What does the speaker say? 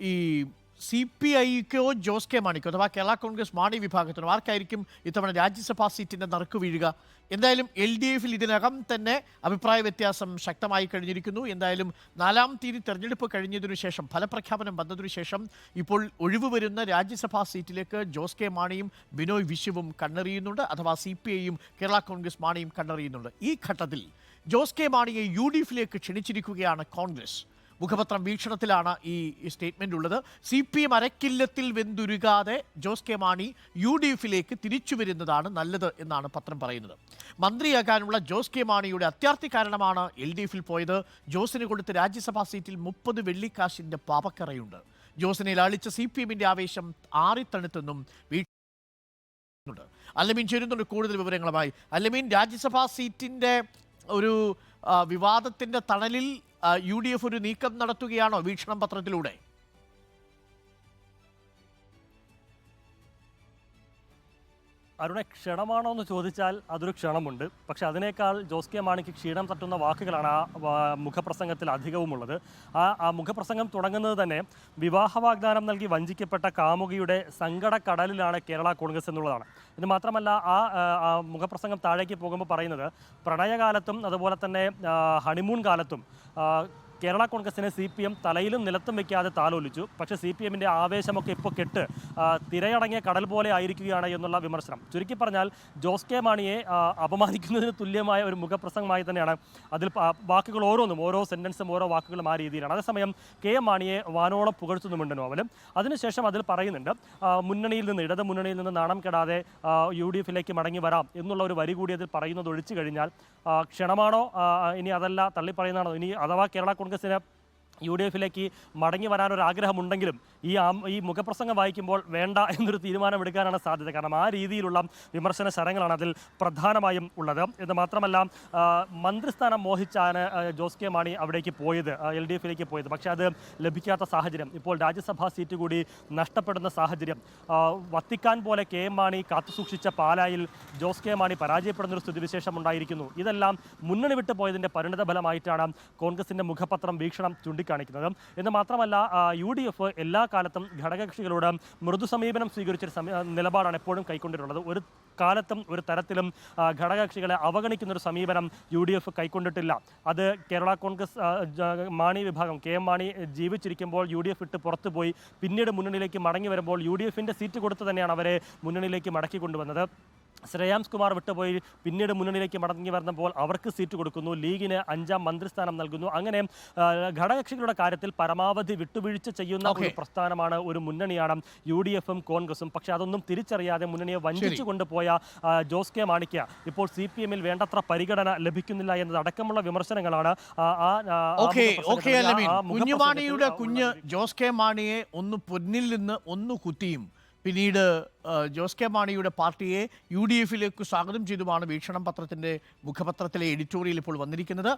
ഈ C P ഐക്കോ Jose K മാണിക്കോ അഥവാ കേരള കോൺഗ്രസ് മാണി വിഭാഗത്തിനോ ആർക്കായിരിക്കും ഇത്തവണ രാജ്യസഭാ സീറ്റിന്റെ നറുക്ക് വീഴുക? എന്തായാലും എൽ ഡി എഫിൽ ഇതിനകം തന്നെ അഭിപ്രായ വ്യത്യാസം ശക്തമായി കഴിഞ്ഞിരിക്കുന്നു. എന്തായാലും നാലാം തീയതി തെരഞ്ഞെടുപ്പ് കഴിഞ്ഞതിനു ശേഷം ഫലപ്രഖ്യാപനം വന്നതിനു ശേഷം ഇപ്പോൾ ഒഴിവ് വരുന്ന രാജ്യസഭാ സീറ്റിലേക്ക് ജോസ് കെ മാണിയും ബിനോയ് വിശുവും കണ്ണെറിയുന്നുണ്ട്. അഥവാ സി പി ഐയും കേരള കോൺഗ്രസ് മാണിയും കണ്ണെറിയുന്നുണ്ട്. ഈ ഘട്ടത്തിൽ ജോസ് കെ മാണിയെ യു ഡി എഫിലേക്ക് ക്ഷണിച്ചിരിക്കുകയാണ് കോൺഗ്രസ്. മുഖപത്രം വീക്ഷണത്തിലാണ് ഈ സ്റ്റേറ്റ്മെന്റ് ഉള്ളത് സി പി എം അരക്കില്ലത്തിൽ വെന്തുരുകാതെ Jose K Mani U D എഫിലേക്ക് തിരിച്ചു വരുന്നതാണ് നല്ലത് എന്നാണ് പത്രം പറയുന്നത്. മന്ത്രിയാകാനുള്ള ജോസ് കെ മാണിയുടെ അത്യാർത്ഥി കാരണമാണ് എൽ ഡി എഫിൽ പോയത്. ജോസിന് കൊടുത്ത രാജ്യസഭാ സീറ്റിൽ മുപ്പത് വെള്ളിക്കാശിന്റെ പാപക്കറയുണ്ട് ജോസിനെ ലാളിച്ച സി പി എമ്മിന്റെ ആവേശം ആറിത്തണുത്തെന്നും അല്ലമീൻ ചേരുന്നുണ്ട് കൂടുതൽ വിവരങ്ങളുമായി. അല്ലമീൻ രാജ്യസഭാ സീറ്റിന്റെ ഒരു വിവാദത്തിന്റെ തണലിൽ യു ഒരു നീക്കം നടത്തുകയാണോ വീക്ഷണം പത്രത്തിലൂടെ അരുണെ ക്ഷണമാണോ എന്ന് ചോദിച്ചാൽ അതൊരു ക്ഷണമുണ്ട്. പക്ഷെ അതിനേക്കാൾ ജോസ് കെ മാണിക്ക് ക്ഷീണം തട്ടുന്ന വാക്കുകളാണ് ആ മുഖപ്രസംഗത്തിൽ അധികവുമുള്ളത്. ആ ആ മുഖപ്രസംഗം തുടങ്ങുന്നത് തന്നെ വിവാഹ വാഗ്ദാനം നൽകി വഞ്ചിക്കപ്പെട്ട കാമുകിയുടെ സങ്കട കടലിലാണ് കേരള കോൺഗ്രസ് എന്നുള്ളതാണ്. ഇത് മാത്രമല്ല ആ മുഖപ്രസംഗം താഴേക്ക് പോകുമ്പോൾ പറയുന്നത് പ്രണയകാലത്തും അതുപോലെ തന്നെ ഹണിമൂൺ കാലത്തും കേരള കോൺഗ്രസിനെ സി പി എം തലയിലും നിലത്തും വെക്കാതെ താലോലിച്ചു. പക്ഷേ സി പി എമ്മിന്റെ ആവേശമൊക്കെ ഇപ്പോൾ കെട്ട് തിരയടങ്ങിയ കടൽ പോലെ ആയിരിക്കുകയാണ് എന്നുള്ള വിമർശനം. ചുരുക്കി പറഞ്ഞാൽ ജോസ് കെ മാണിയെ അപമാനിക്കുന്നതിന് തുല്യമായ ഒരു മുഖപ്രസംഗമായി തന്നെയാണ് അതിൽ വാക്കുകൾ ഓരോന്നും ഓരോ സെന്റൻസും ഓരോ വാക്കുകളും ആ രീതിയിലാണ്. അതേസമയം കെ എം മാണിയെ വാനോളം പുകഴ്ത്തുന്നുമുണ്ട് നോവലും അതിനുശേഷം അതിൽ പറയുന്നുണ്ട് മുന്നണിയിൽ നിന്ന് ഇടത് മുന്നണിയിൽ നിന്ന് നാണം കെടാതെ യു ഡി എഫിലേക്ക് മടങ്ങി വരാം എന്നുള്ള ഒരു വരി കൂടി അതിൽ പറയുന്നത് ഒഴിച്ചു കഴിഞ്ഞാൽ ക്ഷണമാണോ ഇനി അതല്ല തള്ളിപ്പറയുന്നതാണോ ഇനി അഥവാ കേരള കോൺഗ്രസിന് യു ഡി എഫിലേക്ക് മടങ്ങി വരാനൊരാഗ്രഹമുണ്ടെങ്കിലും ഈ ഈ മുഖപ്രസംഗം വായിക്കുമ്പോൾ വേണ്ട എന്നൊരു തീരുമാനമെടുക്കാനാണ് സാധ്യത. കാരണം ആ രീതിയിലുള്ള വിമർശന ശരങ്ങളാണ് അതിൽ പ്രധാനമായും ഉള്ളത്. എന്ന് മാത്രമല്ല മന്ത്രിസ്ഥാനം മോഹിച്ചാണ് ജോസ് കെ മാണി അവിടേക്ക് പോയത് എൽ ഡി എഫിലേക്ക് പോയത്. പക്ഷേ അത് ലഭിക്കാത്ത സാഹചര്യം. ഇപ്പോൾ രാജ്യസഭാ സീറ്റ് കൂടി നഷ്ടപ്പെടുന്ന സാഹചര്യം. വത്തിക്കാൻ പോലെ കെ എം മാണി കാത്തുസൂക്ഷിച്ച പാലായിൽ ജോസ് കെ മാണി പരാജയപ്പെടുന്ന ഒരു സ്ഥിതിവിശേഷം ഉണ്ടായിരിക്കുന്നു. ഇതെല്ലാം മുന്നണി വിട്ടു പോയതിന്റെ പരിണിത ഫലമായിട്ടാണ് കോൺഗ്രസിന്റെ മുഖപത്രം വീക്ഷണം ചൂണ്ടിക്കാണിക്കുന്നത് എന്ന് മാത്രമല്ല യു ഡി എഫ് എല്ലാ കാലത്തും ഘടകകക്ഷികളോട് മൃദു സമീപനം സ്വീകരിച്ചൊരു നിലപാടാണ് എപ്പോഴും കൈക്കൊണ്ടിട്ടുള്ളത്. ഒരു കാലത്തും ഒരു തരത്തിലും ഘടകകക്ഷികളെ അവഗണിക്കുന്ന ഒരു സമീപനം യു ഡി എഫ് കൈക്കൊണ്ടിട്ടില്ല. അത് കേരള കോൺഗ്രസ് മാണി വിഭാഗം കെ എം മാണി ജീവിച്ചിരിക്കുമ്പോൾ യു ഡി എഫ് ഇട്ട് പുറത്തുപോയി പിന്നീട് മുന്നണിയിലേക്ക് മടങ്ങി വരുമ്പോൾ യു ഡി എഫിന്റെ സീറ്റ് കൊടുത്ത് തന്നെയാണ് അവരെ മുന്നണിയിലേക്ക് മടക്കി കൊണ്ടുവന്നത്. ശ്രേയാംസ് കുമാർ വിട്ടുപോയി. പിന്നീട് മുന്നണിയിലേക്ക് മടങ്ങി വരുന്നപ്പോൾ അവർക്ക് സീറ്റ് കൊടുക്കുന്നു. ലീഗിന് അഞ്ചാം മന്ത്രിസ്ഥാനം നൽകുന്നു. അങ്ങനെ ഘടകകക്ഷികളുടെ കാര്യത്തിൽ പരമാവധി വിട്ടുവീഴ്ച ചെയ്യുന്ന ഒരു പ്രസ്ഥാനമാണ് ഒരു മുന്നണിയാണ്. യു ഡി എഫും കോൺഗ്രസും. പക്ഷേ അതൊന്നും തിരിച്ചറിയാതെ മുന്നണിയെ വഞ്ചിച്ചു കൊണ്ടുപോയ ജോസ് കെ മാണിക്യ ഇപ്പോൾ സി പി എമ്മിൽ വേണ്ടത്ര പരിഗണന ലഭിക്കുന്നില്ല എന്നതടക്കമുള്ള വിമർശനങ്ങളാണ് കുഞ്ഞുമാണിയുടെ കുഞ്ഞ് ജോസ് കെ മാണിയെ ഒന്ന് പൊന്നിൽ നിന്ന് ഒന്ന് കുത്തിയും. പിന്നീട് ജോസ് കെ മാണിയുടെ പാർട്ടിയെ യു ഡി എഫിലേക്ക് സ്വാഗതം ചെയ്തുമാണ് വീക്ഷണം പത്രത്തിന്റെ മുഖപത്രത്തിലെ എഡിറ്റോറിയൽ ഇപ്പോൾ വന്നിരിക്കുന്നത്.